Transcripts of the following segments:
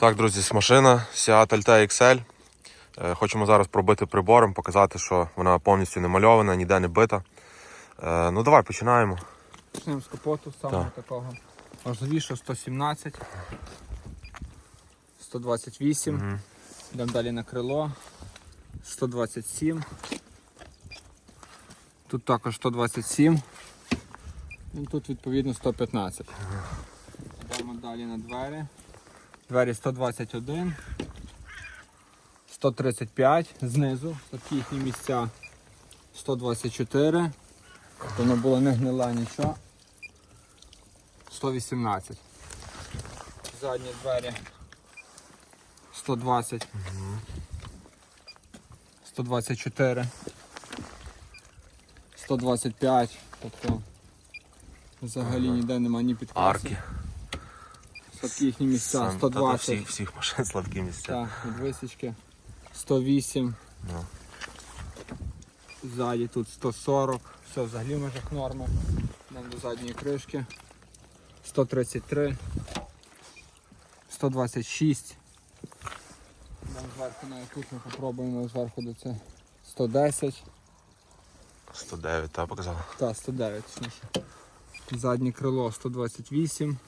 Так, друзі, машина Seat Altea XL. Е, Хочемо зараз пробити прибором, показати, що вона повністю не мальована, ніде не бита. Е, Ну давай починаємо. Почнемо з капоту, самого Так. такого важливішого 117, 128, Мгм. йдемо далі на крило, 127. Тут також 127. І тут відповідно 115. Йдемо далі на двері. Двері 121, 135 знизу, такі їхні місця 124. Тобто воно було не гнила нічого. 118. Задні двері 120. 124. 125. Тобто взагалі ніде немає ні підказки. Арки. Слабкі їхні місця. Сам- та то 120. Всіх, всіх машин слабкі місця. Так, від висічки 108. Ну. Ззаді тут 140. Все взагалі в межах норми. Йдемо до задньої кришки. 133. 126. Йдемо зверху навіть тут ми попробуємо зверху до це. 110. 109, та показала. Та, 109 точніше. Заднє крило 128.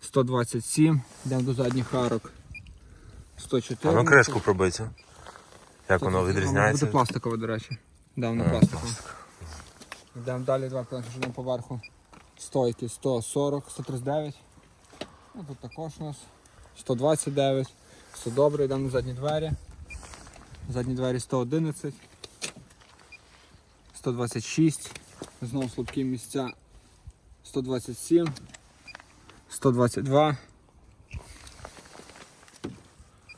127. Йдемо до задніх арок. А 104. ну кришку пробиться. Як воно відрізняється? Буде пластикове, до речі. Да, воно А, Йдемо далі, два планшетом поверху. Стойки 140, 139. Ну, тут також у нас 129. Все добре, йдемо на задні двері. Задні двері 111. 126. Знову слабкі місця 127. 122.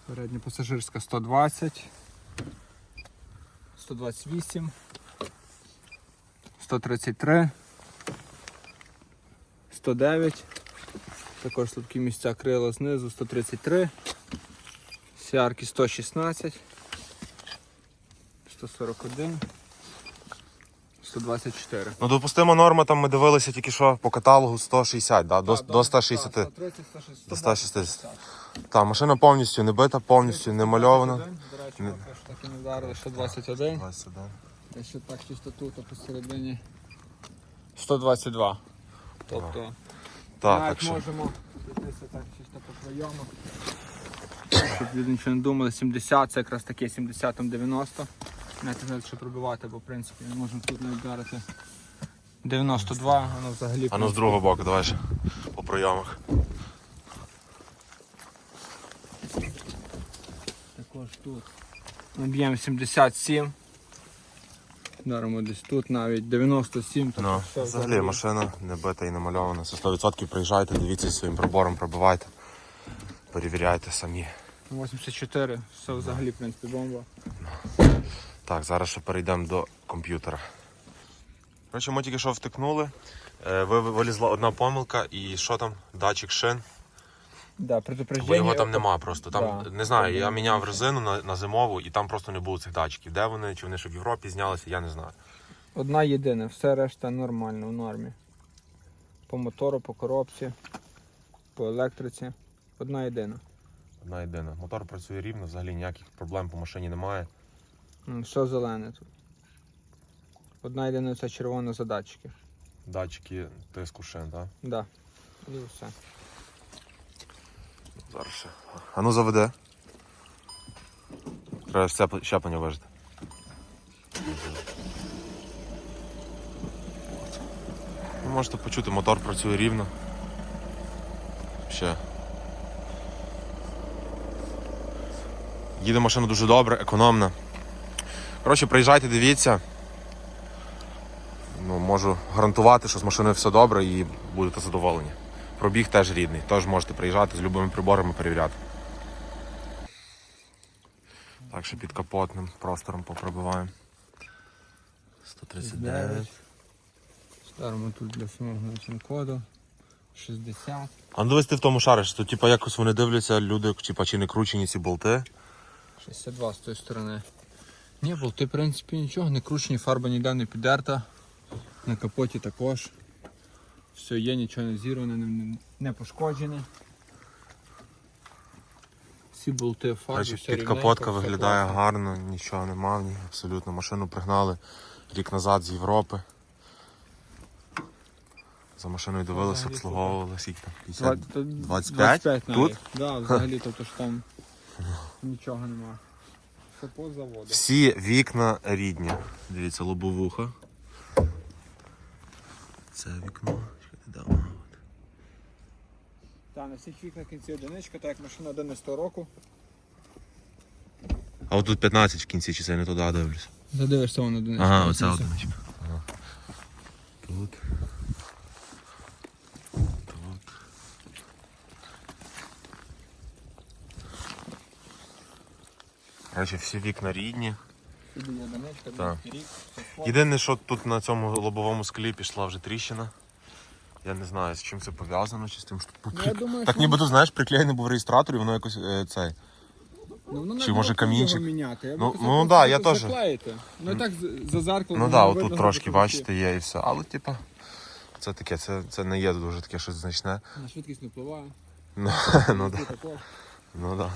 Передня пасажирська 120. 128. 133, 109, також слабкі місця крила знизу 133, сіарки 116, 141, 124. Ну допустима норма, там ми дивилися тільки що по каталогу 160, да? до, до 160. 130, 160. До 160. Так, машина повністю не бита, повністю не мальована. До речі, поки що так і не вдарили 121. 21. Якщо так чисто тут, то посередині 122. Тобто Так, навіть так що. можемо пройтися так чисто по прийому. Щоб люди нічого не думали, 70 це якраз таке 70 там 90. Не знаю, пробивати, бо в принципі ми можемо тут навіть вдарити 92, воно взагалі. А ну з другого боку, давай ще по прийомах. Також тут. Ми б'ємо 77. Даримо десь тут навіть 97, тобто Ну, все взагалі машина не бита і не мальована. Це 100% приїжджайте, дивіться своїм прибором, пробивайте, перевіряйте самі. 84, все взагалі, в принципі, бомба. Так, зараз ще перейдемо до комп'ютера. Коротше, ми тільки що втикнули. Е, ви- Вилізла одна помилка і що там? Датчик шин. Да. Бо його там нема просто. Там Да. не знаю, я міняв резину на, на зимову і там просто не було цих датчиків. Де вони? Чи вони ще в Європі знялися, я не знаю. Одна єдина, все решта нормально, в нормі. По мотору, по коробці, по електриці. Одна єдина. Одна єдина. Мотор працює рівно, взагалі ніяких проблем по машині немає. Все зелене тут. Одна єдина це червона за датчики. Датчики тиску шин, так? Да. І все. Зараз ще. А ну заведе. Треба ж цеп- щеплення вижити. Ви можете почути, мотор працює рівно. Ще. Їде машина дуже добре, економна. Коротше, приїжджайте, дивіться. Ну, можу гарантувати, що з машиною все добре і будете задоволені. Пробіг теж рідний, теж можете приїжджати з любими приборами перевіряти. Так що під капотним простором попробиваємо. 139. Ставимо тут для самого коду. 60. А ну дивись ти в тому шариш, то типа якось вони дивляться, люди, типа, чи не кручені ці болти. 62 з тої сторони. Ні, болти, в принципі, нічого, не кручені, фарба ніде не підерта. На капоті також. Все є, нічого не зірване, не, не, не пошкоджене. Всі болти фарби, все під капотка виглядає класно. гарно, нічого нема в ній, абсолютно. Машину пригнали рік назад з Європи. За машиною дивилися, обслуговували, скільки там? 50? Два- то 25? 25 Тут? навіть. Да, взагалі, тобто ж там нічого нема. Все по заводу. Всі вікна рідні. Дивіться, лобовуха. Це вікно. Чекайте. Та, на всіх вікнах кінці одиничка, так як машина 11 року. А от тут 15 в кінці, чи це я не туди дивлюсь. Задивишся вон одиничка. Ага, оця одиничка. Ага. Тут. Короче, всі вікна рідні. Так. Єдине, що тут на цьому лобовому склі пішла вже тріщина. Я не знаю, з чим це пов'язано, чи з тим, що тут Ну, я думаю, Так що- ніби тут, знаєш, приклеєний був реєстратор і воно якось е, цей. Ну, воно Чи треба може тут камінчик? його міняти. Я б Ну, казав, ну да, я теж. заклеїти. Ну і так з- за зеркалом. Ну так, да, отут трошки, бачите, є і все. Але, типа, це таке, це, це не є дуже таке щось значне. На швидкість не впливає. Ну, ну, да, також. ну да.